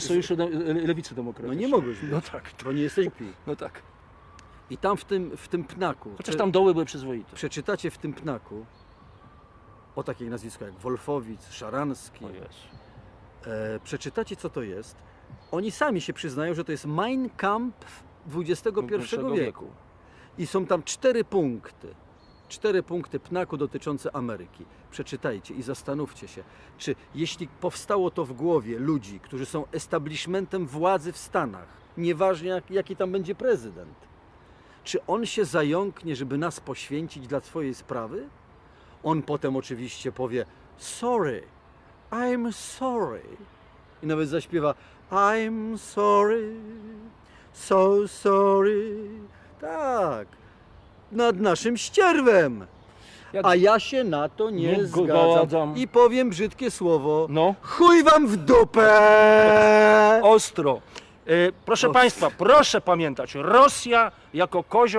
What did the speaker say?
Sojuszu de- Lewicy No Demokratycznej. nie mogłeś, No tak, bo nie jesteś głupi. no tak. I tam w tym, w tym pnaku, Chociaż tam doły były przyzwoite. przeczytacie w tym pnaku o takich nazwiskach jak Wolfowicz, Szaranski, O Jezu. e, przeczytacie co to jest. Oni sami się przyznają, że to jest Mein Kampf XXI XXI wieku. I są tam cztery punkty. Cztery punkty pnaku dotyczące Ameryki. Przeczytajcie i zastanówcie się, czy jeśli powstało to w głowie ludzi, którzy są establishmentem władzy w Stanach, nieważnie jak, jaki tam będzie prezydent, czy on się zająknie, żeby nas poświęcić dla swojej sprawy? On potem oczywiście powie: Sorry, I'm sorry. I nawet zaśpiewa: I'm sorry, so sorry. Tak, nad naszym ścierwem. Ja- A ja się na to nie, Nie zgadzam. zgadzam. I powiem brzydkie słowo. No, Chuj wam w dupę! ostro. E, proszę. Państwa, proszę pamiętać, Rosja jako kozioł